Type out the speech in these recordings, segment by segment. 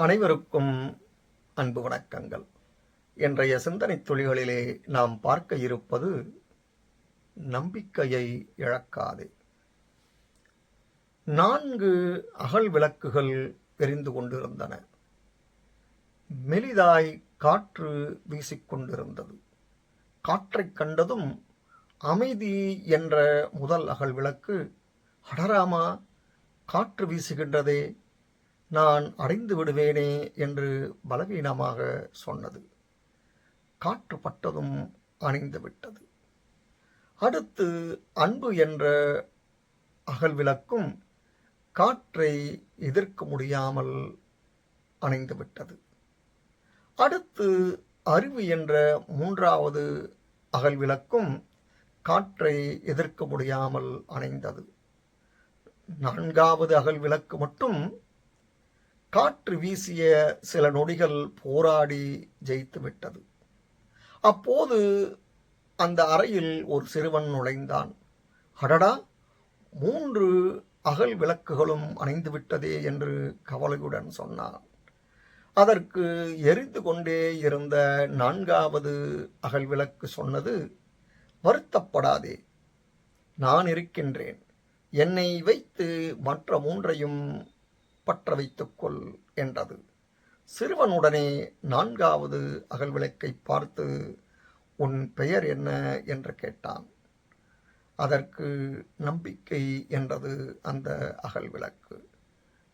அனைவருக்கும் அன்பு வணக்கங்கள். இன்றைய சிந்தனை துளிகளிலே நாம் பார்க்க இருப்பது நம்பிக்கையை இழக்காதே. நான்கு அகல் விளக்குகள் எரிந்து கொண்டிருந்தன. மெலிதாய் காற்று வீசிக்கொண்டிருந்தது காற்றைக் கண்டதும் அமைதி என்ற முதல் அகல் விளக்கு அடராமா காற்று வீசுகின்றதே நான் அடைந்து விடுவேனே என்று பலவீனமாக சொன்னது. காற்று பட்டதும் அணைந்து விட்டது. அடுத்து அன்பு என்ற அகல் விளக்கும் காற்றை எதிர்க்க முடியாமல் அணைந்து விட்டது. அடுத்து அறிவு என்ற மூன்றாவது அகல் விளக்கும் காற்றை எதிர்க்க முடியாமல் அணைந்தது. நான்காவது அகல் விளக்கு மட்டும் காற்று வீசிய சில நொடிகள் போராடி ஜெயித்து விட்டது. அப்போது அந்த அறையில் ஒரு சிறுவன் நுழைந்தான். அடடா! மூன்று அகல் விளக்குகளும் அணைந்து விட்டதே என்று கவலையுடன் சொன்னான். அதற்கு எரிந்து கொண்டே இருந்த நான்காவது அகல் விளக்கு சொன்னது வருத்தப்படாதே நான் இருக்கின்றேன். என்னை வைத்து மற்ற மூன்றையும் பற்ற வைத்துக்கொள் என்றது. சிறுவனுடனே நான்காவது அகல் விளக்கை பார்த்து உன் பெயர் என்ன என்று கேட்டான். அதற்கு நம்பிக்கை என்றது அந்த அகல் விளக்கு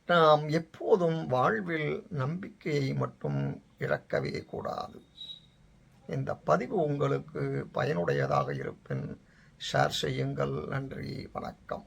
நாம் எப்போதும் வாழ்வில் நம்பிக்கையை மட்டும் இழக்கவே கூடாது. இந்த பதிவு உங்களுக்கு பயனுடையதாக இருப்பின் ஷேர் செய்யுங்கள். நன்றி. வணக்கம்.